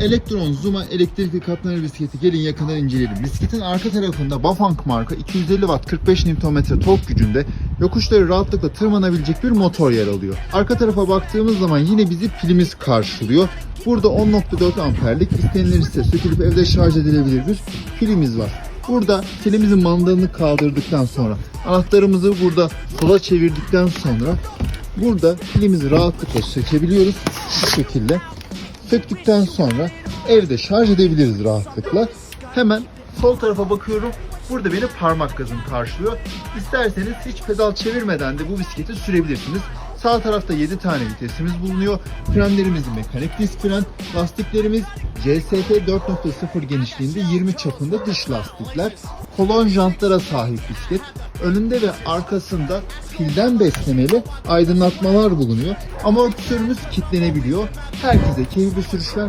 Elektron Zuma elektrikli katlanır bisikleti gelin yakından inceleyelim. Bisikletin arka tarafında Bafang marka 250 watt 45 Nm tork gücünde yokuşları rahatlıkla tırmanabilecek bir motor yer alıyor. Arka tarafa baktığımız zaman yine bizi pilimiz karşılıyor. Burada 10.4 amperlik istenilirse sökülüp evde şarj edilebilir bir pilimiz var. Burada pilimizin mandalını kaldırdıktan sonra anahtarımızı burada sola çevirdikten sonra burada pilimizi rahatlıkla sökebiliyoruz şu şekilde. Söktükten sonra evde şarj edebiliriz rahatlıkla. Hemen sol tarafa bakıyorum. Burada beni parmak gazım karşılıyor. İsterseniz hiç pedal çevirmeden de bu bisikleti sürebilirsiniz. Sağ tarafta 7 tane vitesimiz bulunuyor. Frenlerimiz mekanik disk fren. Lastiklerimiz CST 4.0 genişliğinde 20 çapında dış lastikler. Kolon jantlara sahip bisiklet. Önünde ve arkasında pilden beslemeli aydınlatmalar bulunuyor. Amortisörümüz kilitlenebiliyor. Herkese keyifli sürüşler.